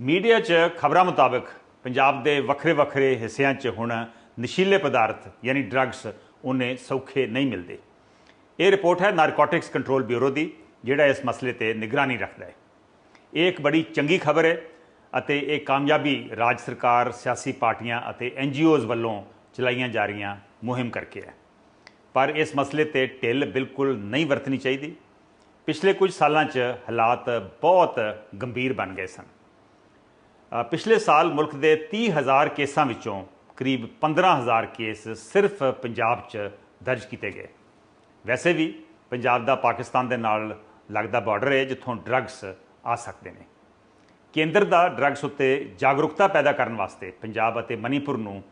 Media 'ਚ ਖਬਰਾਂ ਮੁਤਾਬਕ ਪੰਜਾਬ ਦੇ ਵੱਖਰੇ-ਵੱਖਰੇ ਹਿੱਸਿਆਂ 'ਚ ਹੁਣ ਨਸ਼ੀਲੇ ਪਦਾਰਥ, ਯਾਨੀ ਡਰੱਗਸ ਉਹਨੇ ਸੌਖੇ ਨਹੀਂ ਮਿਲਦੇ। ਇਹ ਰਿਪੋਰਟ ਹੈ ਨਾਰਕੋਟਿਕਸ ਕੰਟਰੋਲ ਬਿਊਰੋ ਦੀ, ਜਿਹੜਾ ਇਸ ਮਸਲੇ ਤੇ ਨਿਗਰਾਨੀ ਰੱਖਦਾ ਹੈ। ਇਹ ਇੱਕ ਬੜੀ ਚੰਗੀ ਖਬਰ ਹੈ ਅਤੇ ਇਹ ਕਾਮਯਾਬੀ ਰਾਜ ਸਰਕਾਰ, ਸਿਆਸੀ ਪਾਰਟੀਆਂ ਅਤੇ ਐਨਜੀਓਜ਼ ਵੱਲੋਂ ਚਲਾਈਆਂ ਜਾ ਰਹੀਆਂ ਮੁਹਿੰਮ ਕਰਕੇ ਹੈ। ਪਰ ਇਸ ਮਸਲੇ ਤੇ ਢਿੱਲ ਬਿਲਕੁਲ ਨਹੀਂ ਵਰਤਣੀ ਚਾਹੀਦੀ। ਪਿਛਲੇ ਕੁਝ ਸਾਲਾਂ 'ਚ ਹਾਲਾਤ ਬਹੁਤ ਗੰਭੀਰ ਬਣ ਗਏ ਸਨ। ਪਿਛਲੇ ਸਾਲ ਮੁਲਕ ਦੇ 30000 ਕੇਸਾਂ ਵਿੱਚੋਂ ਕਰੀਬ 15000 ਕੇਸ ਸਿਰਫ ਪੰਜਾਬ 'ਚ ਦਰਜ ਕੀਤੇ ਗਏ। ਵੈਸੇ ਵੀ ਪੰਜਾਬ ਦਾ ਪਾਕਿਸਤਾਨ ਦੇ ਨਾਲ ਲੱਗਦਾ ਬਾਰਡਰ ਹੈ ਜਿੱਥੋਂ ਡਰੱਗਸ ਆ ਸਕਦੇ ਨੇ। ਕੇਂਦਰ ਦਾ ਡਰੱਗਸ ਉੱਤੇ ਜਾਗਰੂਕਤਾ ਪੈਦਾ ਕਰਨ ਵਾਸਤੇ ਪੰਜਾਬ ਅਤੇ ਮਨੀਪੁਰ ਨੂੰ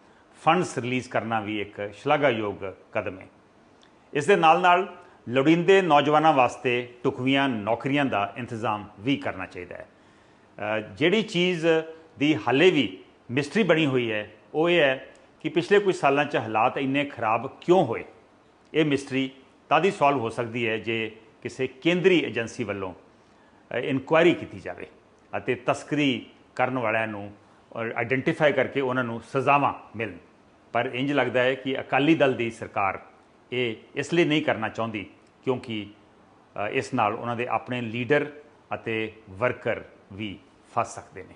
ਫੰਡਸ ਰਿਲੀਜ਼ ਕਰਨਾ ਵੀ ਇੱਕ ਸ਼ਲਾਘਾਯੋਗ ਕਦਮ ਹੈ। ਇਸ ਦੇ ਨਾਲ ਨਾਲ ਲੋੜੀਂਦੇ ਨੌਜਵਾਨਾਂ ਵਾਸਤੇ ਟੁਕਵੀਆਂ ਨੌਕਰੀਆਂ ਦਾ ਇੰਤਜ਼ਾਮ ਵੀ ਕਰਨਾ ਚਾਹੀਦਾ ਹੈ। ਜਿਹੜੀ ਚੀਜ਼ ਦੀ ਹਾਲੇ ਵੀ ਮਿਸਟਰੀ ਬਣੀ ਹੋਈ ਹੈ, ਉਹ ਇਹ ਹੈ ਕਿ ਪਿਛਲੇ ਕੁਝ ਸਾਲਾਂ 'ਚ ਹਾਲਾਤ ਇੰਨੇ ਖਰਾਬ ਕਿਉਂ ਹੋਏ? ਇਹ ਮਿਸਟਰੀ ਤਦ ਹੀ ਸੋਲਵ ਹੋ ਸਕਦੀ ਹੈ ਜੇ ਕਿਸੇ ਕੇਂਦਰੀ ਏਜੰਸੀ ਵੱਲੋਂ ਇਨਕੁਆਇਰੀ ਕੀਤੀ ਜਾਵੇ ਅਤੇ ਤਸਕਰੀ ਕਰਨ ਵਾਲਿਆਂ ਨੂੰ ਆਇਡੈਂਟੀਫਾਈ ਕਰਕੇ ਉਹਨਾਂ ਨੂੰ ਸਜ਼ਾਵਾਂ ਮਿਲਣ। ਪਰ ਇੰਜ ਲੱਗਦਾ ਹੈ ਕਿ ਅਕਾਲੀ ਦਲ ਦੀ ਸਰਕਾਰ ਇਹ ਇਸ ਲਈ ਨਹੀਂ ਕਰਨਾ ਚਾਹੁੰਦੀ ਕਿਉਂਕਿ ਇਸ ਨਾਲ ਉਹਨਾਂ ਦੇ ਆਪਣੇ ਲੀਡਰ ਅਤੇ ਵਰਕਰ ਵੀ ਫਸ ਸਕਦੇ ਨੇ।